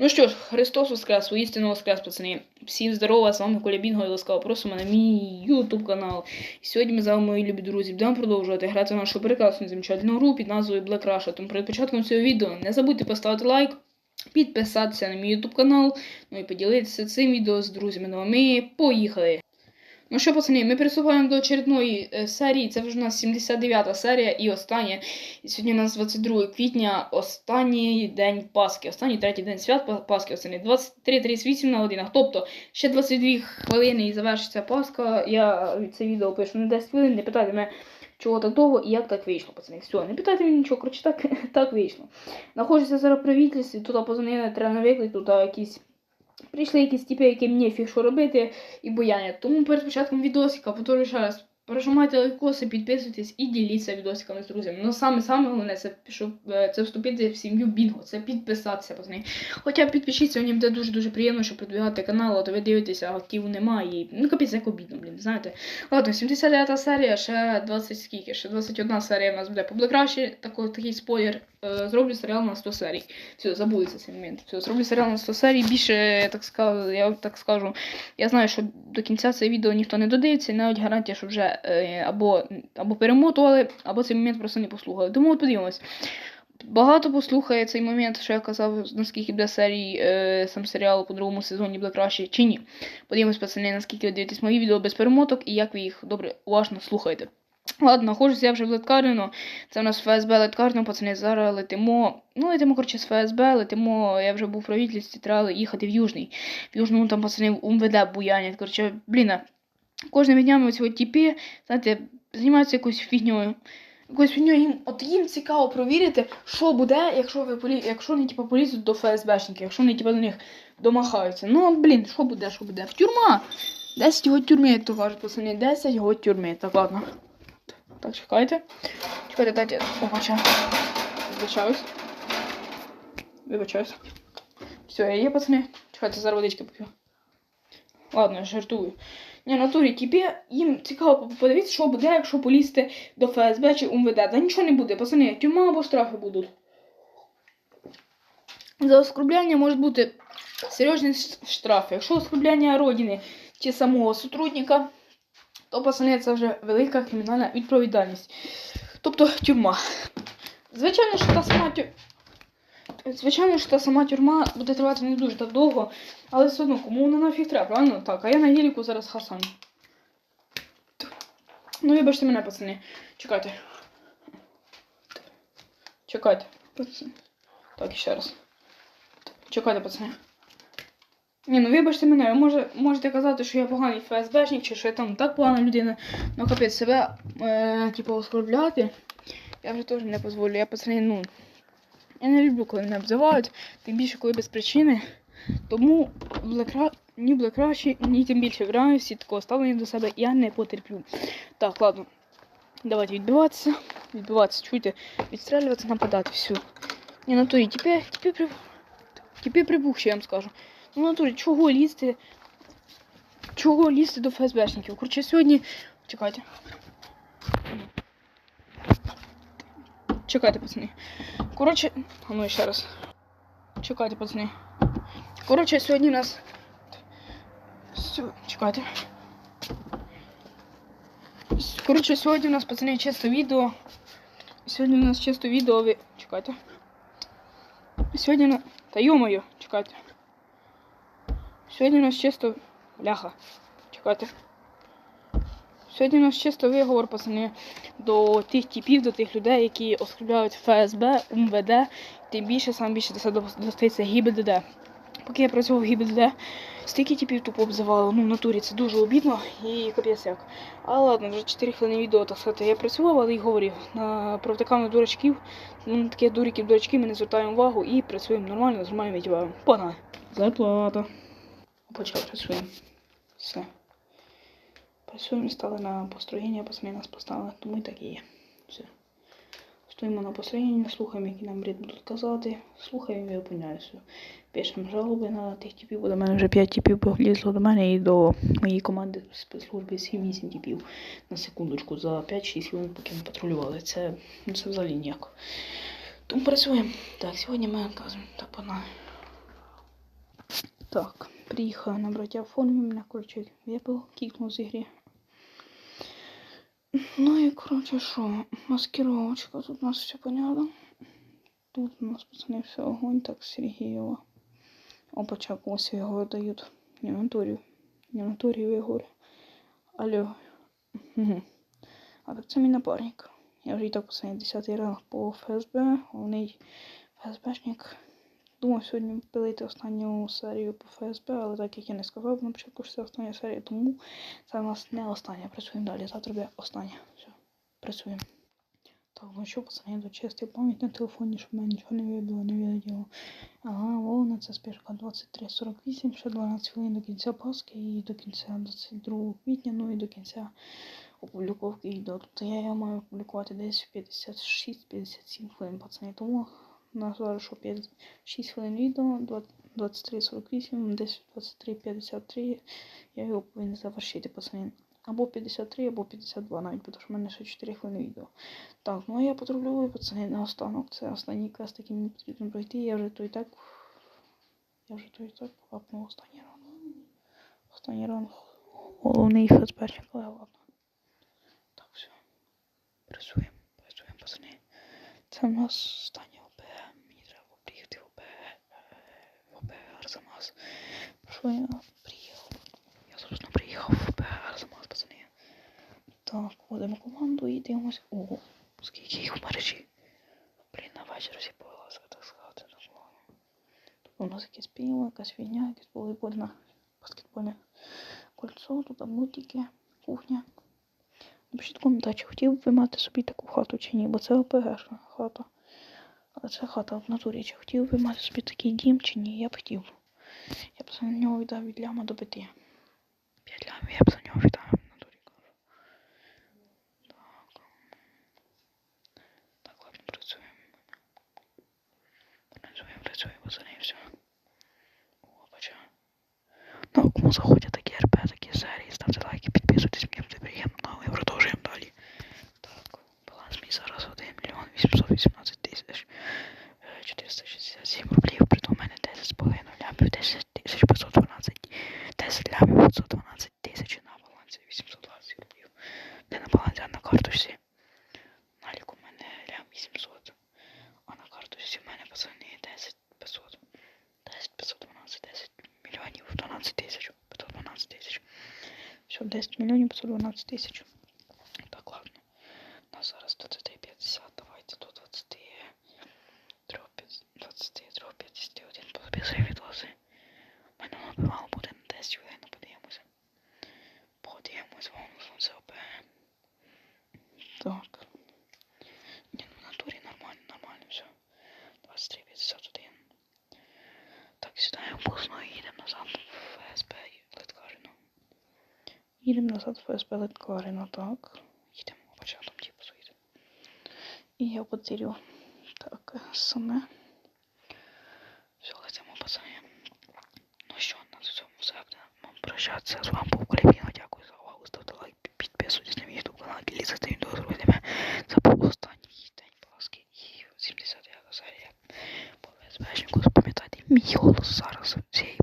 Ну що ж, Христос Воскрес, воістину Воскрес, пацани. Всім здорова, з вами Коля Бінго і ласкаво просимо на мій YouTube канал. І сьогодні ми з вами, мої любі друзі, будемо продовжувати грати в нашу прекрасну замечательну гру під назвою Black Russia. Тому перед початком цього відео не забудьте поставити лайк, підписатися на мій YouTube канал, ну і поділитися цим відео з друзями. Ну а ми поїхали! Ну що, пацани, ми приступаємо до очередної е, серії. Це вже у нас 79-та серія і остання. І сьогодні у нас 22 квітня, останній день Пасхи, останній третій день свят Па- Пасхи, останній 23.38 на годинах. Тобто ще 22 хвилини і завершиться Пасха. Я це відео пишу на 10 хвилин, не питайте мене, чого так довго і як так вийшло, пацани. Все, не питайте мене нічого, коротше, так, так вийшло. Находжуся зараз при вітлісі, тут позвонили, треба виклик, тут якісь. Прийшли якісь типи, яким нефіг що робити, і бояння. Тому перед початком відосика, повторюю ще раз, прожимайте лайкоси, підписуйтесь і діліться відосиками з друзями. Ну саме саме головне це щоб е, це вступити в сім'ю Бінго, це підписатися, пацани. Хоча підпишіться, мені буде дуже дуже приємно, щоб продвигати канал, а то ви дивитеся, а активу немає. І... Ну капець, як обідно, блін, знаєте. Ладно, 79 серія, ще 20 скільки, ще 21 серія в нас буде по Black Rush, такий спойлер. Е, Зроблю серіал на 100 серій. Все, забудеться цей момент. Все, зроблю серіал на 100 серій. Більше, я так скажу, я так скажу, я знаю, що до кінця це відео ніхто не додивиться, і навіть гарантія, що вже е, або, або перемотували, або цей момент просто не послухали. Тому от подивимось. Багато послухає цей момент, що я казав, наскільки буде серій е, сам серіал по другому сезоні буде краще чи ні. Подивимось, пацани, наскільки ви дивитесь мої відео без перемоток і як ви їх добре уважно слухаєте. Ладно, знаходжуся я вже в Леткаріно. Це у нас ФСБ Леткаріно, пацани, зараз летимо. Ну, летимо, коротше, з ФСБ, летимо, я вже був в правительстві, треба їхати в Южний. В Южному там, пацани, УМВД буянять. Коротше, блін, кожними днями оці от тіпи, знаєте, займаються якоюсь фігньою. Якоюсь фігньою їм, от їм цікаво провірити, що буде, якщо ви полі... якщо вони типу, полізуть до ФСБшників, якщо вони типу, до них домахаються. Ну, блін, що буде, що буде? В тюрма! 10 год тюрми, як то кажуть, пацани, 10 год тюрми. Так, ладно. Так, чекайте. Чекайте, дайте. Побачаю. Вибачаюсь. Вибачаюсь. Все, я є, пацани. Чекайте, зараз водички поп'ю. Ладно, жартую. Ні, натурі тобі їм цікаво подивитися, що буде, якщо полізти до ФСБ чи УМВД. Та нічого не буде, пацани, тюрма або штрафи будуть. За оскорбляння можуть бути серйозні штрафи. Якщо оскорбляння родини чи самого сотрудника, то пацани це вже велика кримінальна відповідальність. Тобто тюрма. Звичайно, що та сама тюрма. Звичайно, що та сама тюрма буде тривати не дуже так довго, але все одно, кому вона нафіг треба, правильно? Так, а я на геліку зараз Хасан. Ну, вибачте мене, пацани. Чекайте. Чекайте. пацани. Так, ще раз. Чекайте, пацани. Ні, ну вибачте мене, ви може, можете казати, що я поганий ФСБшник, чи що я там так погана людина. Ну капець себе, е, типу, оскорбляти. Я вже теж не дозволю. Я пацани, ну. Я не люблю, коли мене обзивають, тим більше, коли без причини. Тому Блекра... ні Блекраші, ні тим більше в реальності такого ставлення до себе я не потерплю. Так, ладно. Давайте відбиватися. Відбиватися, чуєте, відстрілюватися, нападати, все. Ні, на турі, тепер, тепер, тепер прибухши, я вам скажу. Ну, натурі, чого лізти? Чого лізти до ФСБшників? Коротше, сьогодні. Чекайте. Чекайте, пацани. Коротше, а ну ще раз. Чекайте, пацани. Коротше, сьогодні у нас. Чекайте. Коротше, сьогодні у нас, пацани, чисто відео. Сьогодні у нас чисто відео. Ви... Чекайте. Сьогодні на. Та йомою, чекайте. Сьогодні у нас чисто. Бляха. Чекайте. Сьогодні у нас чисто виговор, пацани, до тих типів, до тих людей, які оскорбляють ФСБ, УМВД, тим більше, сам більше себе достається ГІБДД. Поки я працював в ГІБДД, стільки типів тупо обзивало, ну в натурі це дуже обідно і капець як. Але ладно, вже 4 хвилини відео, так сказати, я працював, але й говорив. На провтиками дурачків, на таких дуриків дурачки ми не звертаємо увагу і працюємо нормально, нормальними ділами. Погнали. Зарплата. Почав працюємо. Все. Працюємо, стали на построєння, пацани нас поставили, тому і так і є. Все. Стоїмо на построєнні, слухаємо, які нам бред будуть казати, слухаємо і опиняюся. Пишемо жалоби на тих типів, бо до мене вже 5 типів полізло до мене і до моєї команди спецслужби 7-8 типів на секундочку за 5-6 хвилин, поки ми патрулювали. Це, ну, це взагалі ніяк. Тому працюємо. Так, сьогодні ми казуємо, так погнали. Так, приїхала на браття в формі, мене, коротше, випив, кікнув з ігри. Ну і, коротше, що, маскировочка, тут у нас все понятно. Тут у нас, пацани, все огонь, так, Сергієва. Опачак, ось його дають. Не в натурі. Не натурі Ігор. Алло. А так це мій напарник. Я вже і так останній 10 ранг по ФСБ, головний ФСБшник. Думав сьогодні пилити останню серію по ФСБ, але так як я не сказав на початку, що це остання серія, тому це у нас не остання. Працюємо далі. Завтра буде остання. Все, працюємо. Так, ну що, пацани, я дочистив пам'ять на телефоні, щоб мене нічого не вибило, не відео. Ага, вовна, це спешка 23.48, ще 12 хвилин до кінця Пасхи і до кінця 22 квітня, ну і до кінця опубліковки відео. Тобто я його маю опублікувати десь 56-57 хвилин, пацани. Тому у нас зараз що 5, 6 хвилин відео, 23.48, десь 23.53 я його повинен завершити, пацани. Або 53, або 52 навіть, тому що в мене ще 4 хвилини відео. Так, ну а я патрулюю, пацани, на останок. Це останній квест, який мені потрібно пройти. Я вже то і так. Я вже то і так покапнув останній ранг. Останній ранг. Головний ФСБчик, але ладно. Так, все. Працюємо, працюємо, пацани. Це в нас останнє ОП. Мені треба приїхати в ОП. В ОП Арзамас. Що я приїхав? Я, собственно, приїхав в ОП Арзамас, пацани. Так, вводимо команду і дивимося. Ого, скільки їх в мережі. Блін, на вечір повелося, так сказати. Тут у нас якесь пиво, якась фігня, якесь волейбольне, баскетбольне кольцо, тут мультики, кухня. Напишіть в коментарі, чи хотів би ви мати собі таку хату чи ні, бо це ОПГшна хата. Але це хата в натурі. Чи хотів би мати собі такий дім чи ні? Я б хотів. Б за нього віддав від ляма до п'яти. П'ять лямів я б за нього віддав в натурі кажу. Так. Так, ладно, працюємо. Працюємо, працюємо, пацани, все. Опача. Ну, кому заходять такі РП, такі серії, ставте лайки, підписуйтесь, мені буде приємно, ну, а ми продовжуємо далі. Так, баланс мій зараз 1 мільйон 818 тисяч е, 467 рублів, притом у мене 10 з половиною лямів, 10 тисяч 512, 10 лямів 512 тисяч на балансі 820 рублів. Не на балансі, а на карточці. Налік у мене лям 800, а на карточці у мене пацани 10 500. 10 512, 10 мільйонів 12 тисяч, 512 тисяч. Все, 10 мільйонів 512 тисяч. Так, ладно. У нас зараз 23.50, давайте до 20. 23, 51 позаписує відоси. У мене воно би мало бути на 10 хвилин, подивимося. Подивимось, воно сонце ОП. Так. Ні, ну в натурі нормально, нормально все. 23.51. Так, сідаємо ну і їдемо назад в ФСБ Литкарину. Їдемо назад в ФСБ Литкарину, так. Їдемо, хоча там типу стоїть. І я потерю. Так, саме. Все, летимо, пацани. Ну що, на цьому все буде. Вам прощатися. З вами був Колібіно. Дякую за увагу. Ставте лайк, підписуйтесь на мій YouTube канал, лізати відео з друзями. Це був останній день Пасхи і 79 я повезу безпечнику. Мій голос зараз цієї